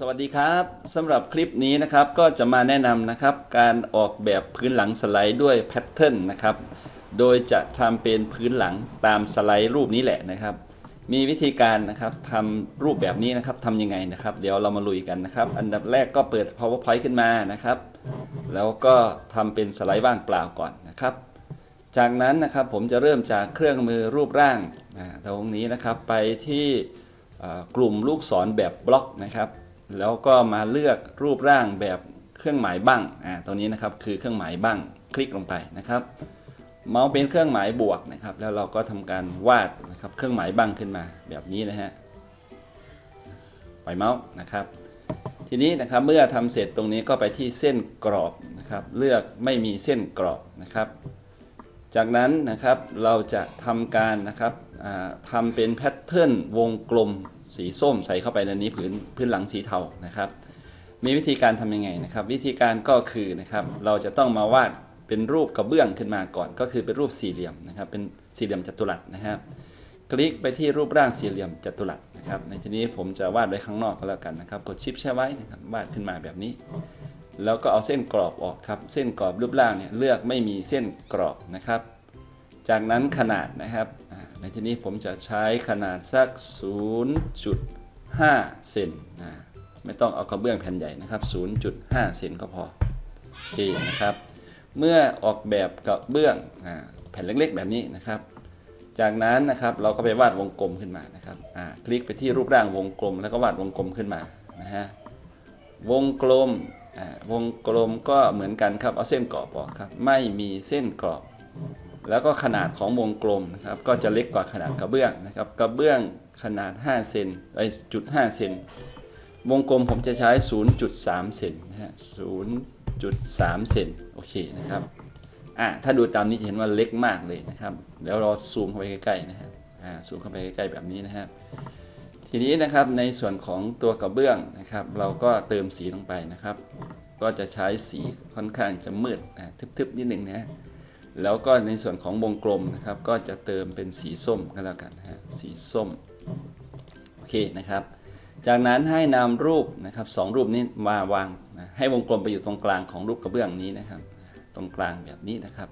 สวัสดีครับสำหรับคลิปนี้นะครับก็จะมาแนะนำนะครับการออกแบบพื้นหลังสไลด์ด้วยแพทเทิร์นนะครับโดยจะทำเป็นพื้นหลังตามสไลด์รูปนี้แหละนะครับ มีวิธีการนะครับทำรูปแบบนี้นะครับทำยังไงนะครับ เดี๋ยวเรามาลุยกันนะครับ อันดับแรกก็เปิด powerpoint ขึ้นมานะครับ แล้วก็ทำเป็นสไลด์ว่างเปล่าก่อนนะครับ จากนั้นนะครับผมจะเริ่มจากเครื่องมือรูปร่างนะตรงนี้นะครับไปที่กลุ่มลูกศรแบบบล็อกนะครับ แล้วก็มาเลือกรูปร่างแบบเครื่องหมายบ้างอ่าตรงนี้นะครับคือเครื่องหมายบ้างคลิกลงไปนะครับ เมาส์เป็นเครื่องหมายบวกนะครับ แล้วเราก็ทำการวาดนะครับเครื่องหมายบ้างขึ้นมาแบบนี้นะฮะปล่อยเมาส์นะครับ ทีนี้นะครับเมื่อทำเสร็จตรงนี้ก็ไปที่เส้นกรอบนะครับ เลือกไม่มีเส้นกรอบนะครับ จากนั้นนะครับเราจะทำการนะครับอ่าทำเป็นแพทเทิร์นวงกลม สีส้มใส่เข้าไปในนี้พื้นพื้นหลังสีเทานะครับ มีวิธีการทำยังไงนะครับ วิธีการก็คือนะครับเราจะต้องมาวาดเป็นรูปกระเบื้องขึ้นมาก่อน ก็คือเป็นรูปสี่เหลี่ยมนะครับเป็นสี่เหลี่ยมจัตุรัสนะครับคลิกไปที่รูปร่างสี่เหลี่ยมจัตุรัสนะครับ ในที่นี้ผมจะวาดไว้ข้างนอกก็แล้วกันนะครับ กดชิปแช่ไว้นะครับวาดขึ้นมาแบบนี้ แล้วก็เอาเส้นกรอบออกครับ เส้นกรอบรูปร่างเนี่ยเลือกไม่มีเส้นกรอบนะครับ จากนั้นขนาดนะครับ ในที่นี้ผมจะใช้ขนาดสัก 0.5 เซนนะไม่ต้องเอากระเบื้องแผ่นใหญ่นะครับ 0.5 เซนก็พอโอเคนะครับ เมื่อออกแบบกระเบื้องแผ่นเล็กๆ แบบนี้นะครับ จากนั้นนะครับเราก็ไปวาดวงกลมขึ้นมานะครับอ่าคลิกไปที่รูปร่างวงกลม แล้วก็วาดวงกลมขึ้นมานะฮะวงกลมอ่าวงกลมก็เหมือนกันครับเอาเส้นกรอบออกครับ ไม่มีเส้นกรอบ แล้วก็ขนาดของวงกลมนะครับก็จะเล็กกว่าขนาดกระเบื้องนะครับกระเบื้องขนาด5เซนไอจุด5เซนวงกลมผมจะใช้ 0.3 เซนนะฮะ0.3 เซนโอเคนะครับอ่าถ้าดูตามนี้จะเห็นว่าเล็กมากเลยนะครับเดี๋ยวเราซูมเข้าไปใกล้ๆนะฮะอ่าซูมเข้าไปใกล้ๆแบบนี้นะครับทีนี้นะครับในส่วนของตัวกระเบื้องนะครับ เราก็เติมสีลงไปนะครับ ก็จะใช้สีค่อนข้างจะมืดนะทึบๆนิดหนึ่งนะ แล้วก็ในส่วนของวงกลมนะครับ ก็จะเติมเป็นสีส้มก็แล้วกันนะฮะสีส้มโอเคนะครับ จากนั้นให้นำรูปนะครับสองรูปนี้มาวางนะให้วงกลมไปอยู่ตรงกลางของรูปกระเบื้องนี้นะครับ ตรงกลางแบบนี้นะครับ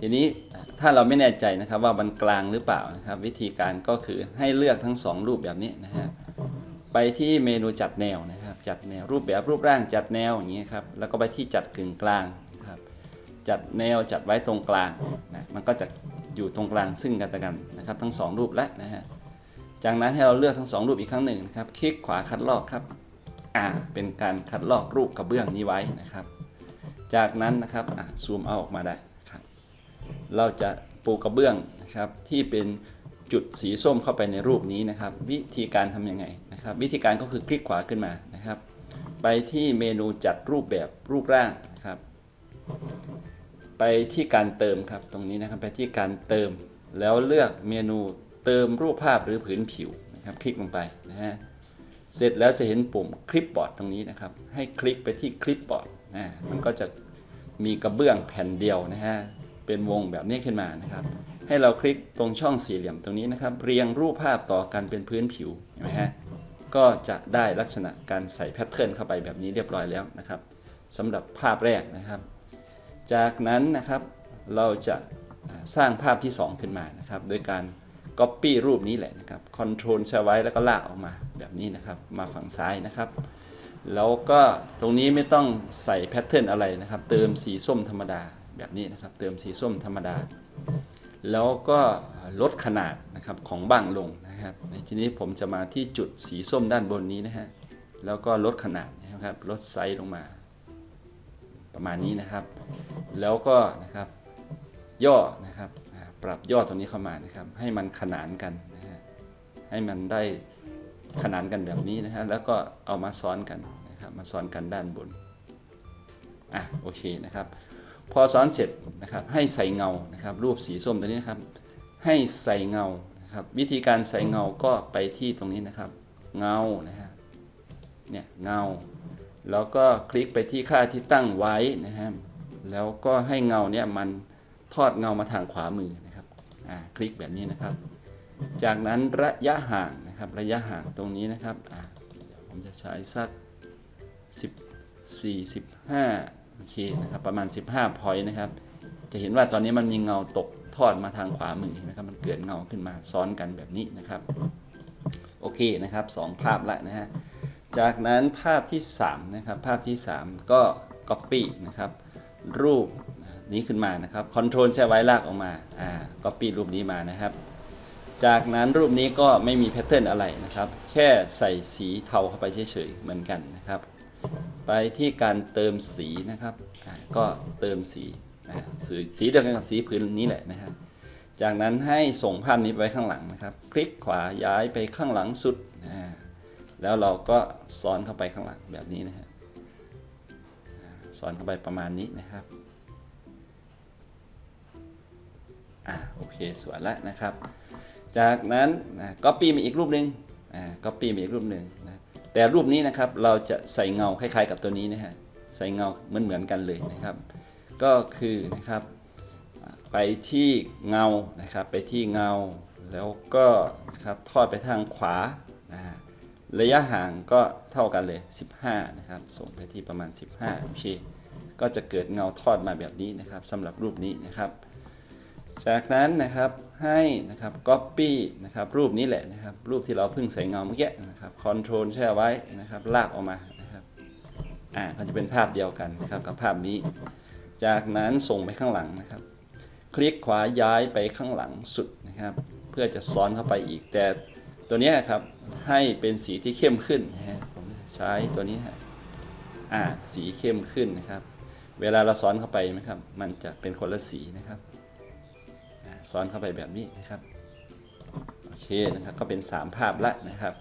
ทีนี้ถ้าเราไม่แน่ใจนะครับว่ามันกลางหรือเปล่านะครับ วิธีการก็คือให้เลือกทั้งสองรูปแบบนี้นะฮะไปที่เมนูจัดแนวนะครับ จัดแนวรูปแบบรูปร่างจัดแนวอย่างนี้ยครับแล้วก็ไปที่จัดกึ่งกลาง จัดแนวจัดไว้ตรงกลางนะมันก็จะอยู่ตรงกลางซึ่งกันและกันนะครับ ทั้งสองรูปแล้วนะฮะจากนั้นให้เราเลือกทั้งสองรูปอีกครั้งหนึ่งนะครับ คลิกขวาคัดลอกครับอ่าเป็นการคัดลอกรูปกระเบื้องนี้ไว้นะครับ จากนั้นนะครับอะซูมเอาออกมาได้ครับเราจะปูกระเบื้องนะครับที่เป็นจุดสีส้มเข้าไปในรูปนี้นะครับ วิธีการทำยังไงนะครับ วิธีการก็คือคลิกขวาขึ้นมานะครับ ไปที่เมนูจัดรูปแบบรูปร่างนะครับ ไปที่การเติมครับตรงนี้นะครับไปที่การเติม แล้วเลือกเมนูเติมรูปภาพหรือผืนผิวนะครับคลิกลงไปนะฮะเสร็จแล้วจะเห็นปุ่มคลิปบอร์ดตรงนี้นะครับ ให้คลิกไปที่คลิปบอร์ดนะมันก็จะมีกระเบื้องแผ่นเดียวนะฮะเป็นวงแบบนี้ขึ้นมานะครับ ให้เราคลิกตรงช่องสี่เหลี่ยมตรงนี้นะครับ เรียงรูปภาพต่อกันเป็นพื้นผิวเห็นไหมฮะก็จะได้ลักษณะการใส่แพทเทิร์นเข้าไปแบบนี้เรียบร้อยแล้วนะครับสำหรับภาพแรกนะครับ จากนั้นนะครับเราจะสร้างภาพที่ 2 ขึ้นมานะครับ โดยการ Copy รูปนี้แหละนะครับ Ctrl ใช้ไว้แล้วก็ลากออกมาแบบนี้นะครับ มาฝั่งซ้ายนะครับ แล้วก็ตรงนี้ไม่ต้องใส่แพทเทิร์นอะไรนะครับ เติมสีส้มธรรมดาแบบนี้นะครับ เติมสีส้มธรรมดา แล้วก็ลดขนาดนะครับของบ้างลงนะครับในทีนี้ผมจะมาที่จุดสีส้มด้านบนนี้นะฮะ แล้วก็ลดขนาดนะครับ ลดไซส์ลงมา ประมาณนี้นะครับ แล้วก็นะครับย่อนะครับปรับย่อตรงนี้เข้ามานะครับ ให้มันขนานกันนะฮะให้มันได้ขนานกันแบบนี้นะฮะแล้วก็เอามาซ้อนกันนะครับมาซ้อนกันด้านบนอะโอเคนะครับ พอซ้อนเสร็จนะครับให้ใส่เงานะครับ รูปสีส้มตัวนี้นะครับ ให้ใส่เงานะครับวิธีการใส่เงาก็ไปที่ตรงนี้นะครับ เงานะฮะเนี่ยเงา แล้วก็คลิกไปที่ค่าที่ตั้งไว้นะครับแล้วก็ให้เงาเนี่ยมันทอดเงามาทางขวามือนะครับอ่าคลิกแบบนี้นะครับ จากนั้นระยะห่างนะครับระยะห่างตรงนี้นะครับอ่าผมจะใช้สัก 14 15โอเคนะครับประมาณ 15 พอยต์นะครับ จะเห็นว่าตอนนี้มันมีเงาตกทอดมาทางขวามือเห็นไหมครับมันเกิดเงาขึ้นมาซ้อนกันแบบนี้นะครับ โอเคนะครับสองภาพละนะฮะ จากนั้นภาพที่3นะครับภาพที่ 3 ก็ Copy นะครับรูปนี้ขึ้นมานะครับ Ctrl ใช้ไว้ลากออกมาอ่า Copy รูปนี้มานะครับ จากนั้นรูปนี้ก็ไม่มีแพทเทิร์นอะไรนะครับ แค่ใส่สีเทาเข้าไปเฉยๆเหมือนกันนะครับ ไปที่การเติมสีนะครับก็เติมสีสีสีเดียวกันกับสีพื้นนี้แหละนะครับจากนั้นให้ส่งภาพนี้ไปข้างหลังนะครับ คลิกขวาย้ายไปข้างหลังสุดอ่า แล้วเราก็ซ้อนเข้าไปข้างหลังแบบนี้นะครับซ้อนเข้าไปประมาณนี้นะครับอ่าโอเคสวยแล้วนะครับ จากนั้นก็ปีมาอีกรูปหนึ่งอ่าก็ปีมาอีกรูปหนึ่งนะแต่รูปนี้นะครับเราจะใส่เงาคล้ายๆกับตัวนี้นะฮะใส่เงาเหมือนเหมือนๆกันเลยนะครับ ก็คือนะครับไปที่เงานะครับไปที่เงา แล้วก็นะครับทอดไปทางขวานะฮะ ระยะห่างก็เท่ากันเลย 15 นะครับ ส่งไปที่ประมาณ 15 โอเค ก็จะเกิดเงาทอดมาแบบนี้นะครับสำหรับรูปนี้นะครับ จากนั้นนะครับให้นะครับ copy นะครับรูปนี้แหละนะครับ รูปที่เราเพิ่งใส่เงาเมื่อกี้นะครับ control แช่ไว้นะครับ ลากออกมานะครับอ่าก็จะเป็นภาพเดียวกันนะครับกับภาพนี้ จากนั้นส่งไปข้างหลังนะครับ คลิกขวาย้ายไปข้างหลังสุดนะครับ เพื่อจะซ้อนเข้าไปอีกแต่ ตัวนี้ครับ ให้เป็นสีที่เข้มขึ้นนะฮะผมใช้ตัวนี้ฮะอ่าสีเข้มขึ้นนะครับ เวลาเราซ้อนเข้าไปนะครับ มันจะเป็นคนละสีนะครับซ้อนเข้าไปแบบนี้นะครับโอเคนะครับก็เป็น 3 ภาพละนะครับ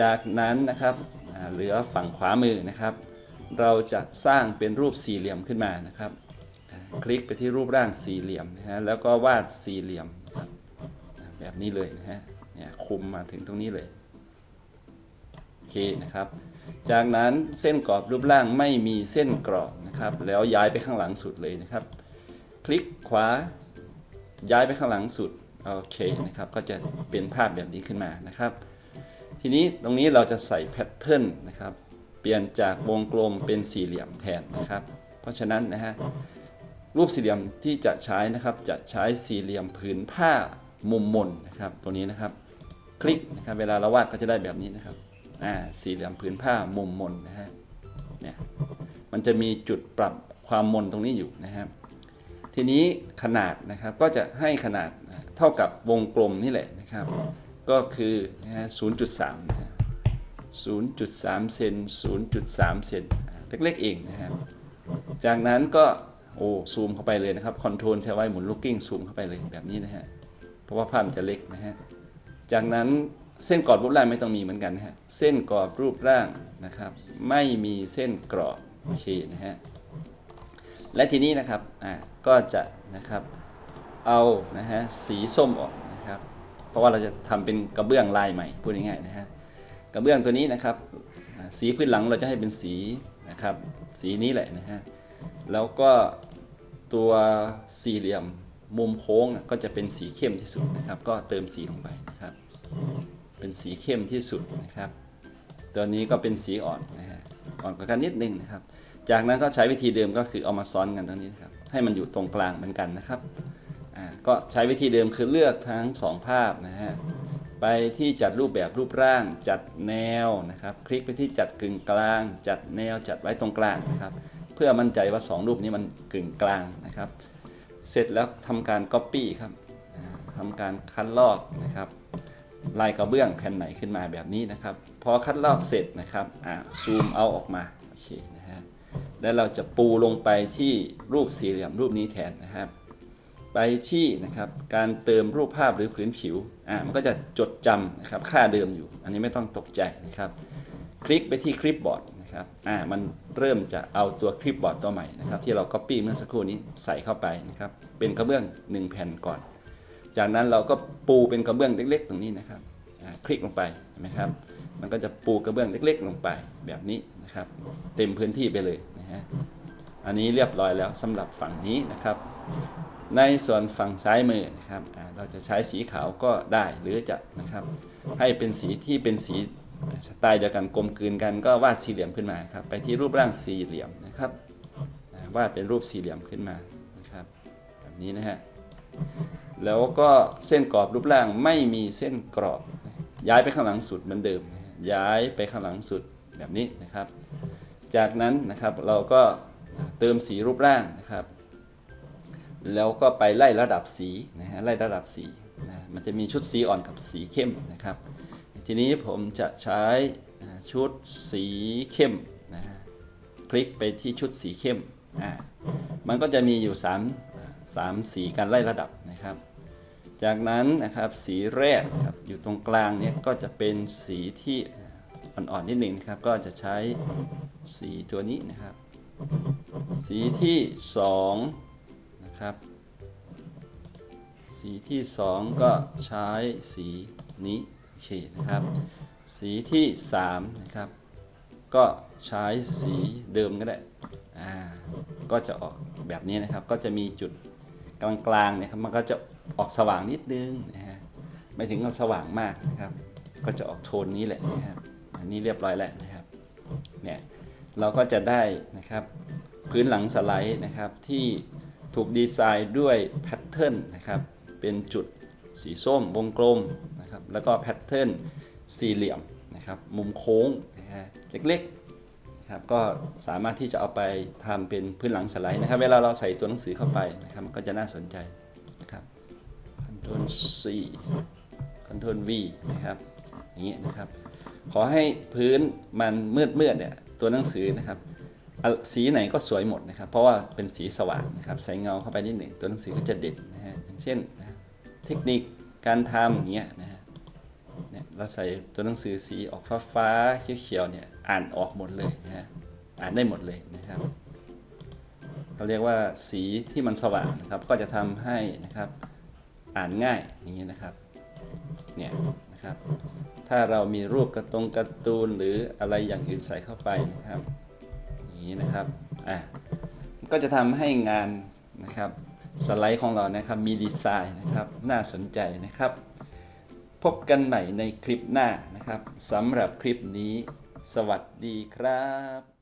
จากนั้นนะครับเหลือฝั่งขวามือนะครับ เราจะสร้างเป็นรูปสี่เหลี่ยมขึ้นมานะครับ คลิกไปที่รูปร่างสี่เหลี่ยมนะฮะแล้วก็วาดสี่เหลี่ยมแบบนี้เลยนะฮะ เนี่ยคุมมาถึงตรงนี้เลยโอเคนะครับ จากนั้นเส้นกรอบรูปร่างไม่มีเส้นกรอบนะครับ แล้วย้ายไปข้างหลังสุดเลยนะครับ คลิกขวาย้ายไปข้างหลังสุดโอเคนะครับก็จะเป็นภาพแบบนี้ขึ้นมานะครับ ทีนี้ตรงนี้เราจะใส่แพทเทิร์นนะครับ เปลี่ยนจากวงกลมเป็นสี่เหลี่ยมแทนนะครับ เพราะฉะนั้นนะฮะรูปสี่เหลี่ยมที่จะใช้นะครับจะใช้สี่เหลี่ยมผืนผ้ามุมมนนะครับ ตัวนี้นะครับ คลิกนะครับเวลาเราวาดก็จะได้แบบนี้นะครับอ่าสี่เหลี่ยมผืนผ้ามุมมนนะฮะเนี่ยมันจะมีจุดปรับความมนตรงนี้อยู่นะครับทีนี้ขนาดนะครับก็จะให้ขนาดเท่ากับวงกลมนี่แหละนะครับ ก็คือนะฮะ0.3นะฮะ0.3เซน0.3เซนอ่าเล็กๆเองนะครับจากนั้นก็โอ้ซูมเข้าไปเลยนะครับคอนโทรลใช้ไว้หมุนลูกกิ้งซูมเข้าไปเลยแบบนี้นะฮะเพราะว่าภาพมันจะเล็กนะฮะ จากนั้นเส้นกรอบรูปร่างไม่ต้องมีเหมือนกันนะฮะ เส้นกรอบรูปร่างนะครับ ไม่มีเส้นกรอบโอเคนะฮะ และทีนี้นะครับ อ่า ก็จะนะครับ เอานะฮะสีส้มออกนะครับ เพราะว่าเราจะทำเป็นกระเบื้องลายใหม่พูดง่ายๆนะฮะ กระเบื้องตัวนี้นะครับ สีพื้นหลังเราจะให้เป็นสีนะครับ สีนี้แหละนะฮะ แล้วก็ตัวสี่เหลี่ยม มุมโค้งก็จะเป็นสีเข้มที่สุดนะครับ ก็เติมสีลงไปนะครับ เป็นสีเข้มที่สุดนะครับ ตัวนี้ก็เป็นสีอ่อนนะฮะอ่อนกว่ากันนิดนึงนะครับ จากนั้นก็ใช้วิธีเดิมก็คือเอามาซ้อนกันตรงนี้นะครับ ให้มันอยู่ตรงกลางเหมือนกันนะครับอ่าก็ใช้วิธีเดิมคือเลือกทั้งสองภาพนะฮะไปที่จัดรูปแบบรูปร่าง จัดแนวนะครับ คลิกไปที่จัดกึ่งกลาง จัดแนวจัดไว้ตรงกลางนะครับ เพื่อมั่นใจว่าสองรูปนี้มันกึ่งกลางนะครับ เสร็จแล้วทำการ Copy ครับอ่าทำการคัดลอกนะครับลายกระเบื้องแผ่นไหนขึ้นมาแบบนี้นะครับ พอคัดลอกเสร็จนะครับอ่าซูมเอาออกมาโอเคนะฮะแล้วเราจะปูลงไปที่รูปสี่เหลี่ยมรูปนี้แทนนะครับ ไปที่นะครับการเติมรูปภาพหรือผืนผิวอ่ามันก็จะจดจำนะครับค่าเดิมอยู่ อันนี้ไม่ต้องตกใจนะครับ คลิกไปที่คลิปบอร์ด นะครับอ่ามันเริ่มจะเอาตัวคลิปบอร์ดตัวใหม่นะครับที่เรา Copy เมื่อสักครู่นี้ใส่เข้าไปนะครับเป็นกระเบื้อง 1 แผ่นก่อน จากนั้นเราก็ปูเป็นกระเบื้องเล็ก ๆ ตรงนี้นะครับคลิกลงไปเห็นไหมครับ มันก็จะปูกระเบื้องเล็ก ๆ ลงไปแบบนี้นะครับ เต็มพื้นที่ไปเลยนะฮะอันนี้เรียบร้อยแล้วสำหรับฝั่งนี้นะครับ ในส่วนฝั่งซ้ายมือนะครับเราจะใช้สีขาวก็ได้หรือจะนะครับ ให้เป็นสีที่เป็นสี สไตล์เดียวกันกลมกลืนกันก็วาดสี่เหลี่ยมขึ้นมาครับไปที่รูปร่างสี่เหลี่ยมนะครับวาดเป็นรูปสี่เหลี่ยมขึ้นมานะครับแบบนี้นะฮะแล้วก็เส้นกรอบรูปร่างไม่มีเส้นกรอบ ย้ายไปข้างหลังสุดเหมือนเดิม ย้ายไปข้างหลังสุดแบบนี้นะครับ จากนั้นนะครับเราก็เติมสีรูปร่างนะครับ แล้วก็ไปไล่ระดับสีนะฮะไล่ระดับสีนะมันจะมีชุดสีอ่อนกับสีเข้มนะครับ ทีนี้ผมจะใช้ชุดสีเข้มนะฮะคลิกไปที่ชุดสีเข้มอ่ามันก็จะมีอยู่ 3 3 สีการไล่ระดับนะครับ จากนั้นนะครับสีแรกครับอยู่ตรงกลางเนี่ยก็จะเป็นสีที่อ่อนๆนิดหนึ่งครับก็จะใช้สีตัวนี้นะครับ สีที่2นะครับสีที่ 2 ก็ใช้สีนี้ โอเคนะครับ สีที่3นะครับก็ใช้สีเดิมก็ได้อ่าก็จะออกแบบนี้นะครับ ก็จะมีจุดกลางๆเนี่ยครับมันก็จะออกสว่างนิดนึงนะฮะไม่ถึงกับสว่างมากนะครับ ก็จะออกโทนนี้แหละนะครับอันนี้เรียบร้อยแล้วนะครับเนี่ยเราก็จะได้นะครับพื้นหลังสไลด์นะครับที่ถูกดีไซน์ด้วยแพทเทิร์นนะครับเป็นจุด สีส้มวงกลมนะครับแล้วก็แพทเทิร์นสี่เหลี่ยมนะครับมุมโค้งนะฮะเล็กๆนะครับก็สามารถที่จะเอาไปทำเป็นพื้นหลังสไลด์นะครับเวลาเราใส่ตัวหนังสือเข้าไปนะครับมันก็จะน่าสนใจนะครับ Ctrl C Ctrl V นะครับอย่างนี้นะครับขอให้พื้นมันมืดมืดๆเนี่ยตัวหนังสือนะครับสีไหนก็สวยหมดนะครับ เพราะว่าเป็นสีสว่างนะครับใส่เงาเข้าไปนิดหนึ่งตัวหนังสือก็จะเด่นนะฮะอย่างเช่นนะ เทคนิคการทำอย่างเงี้ยนะฮะเนี่ยเราใส่ตัวหนังสือสีออกฟ้าฟ้าเขียวๆเนี่ยอ่านออกหมดเลยนะฮะอ่านได้หมดเลยนะครับเขาเรียกว่าสีที่มันสว่างนะครับก็จะทำให้นะครับอ่านง่ายอย่างนี้ยนะครับเนี่ยนะครับ ถ้าเรามีรูปกระตรงการ์ตูนหรืออะไรอย่างอื่นใส่เข้าไปนะครับอย่างนี้นะครับอะก็จะทำให้งานนะครับ สไลด์ของเรานะครับมีดีไซน์นะครับน่าสนใจนะครับ พบกันใหม่ในคลิปหน้านะครับสำหรับคลิปนี้ สวัสดีครับ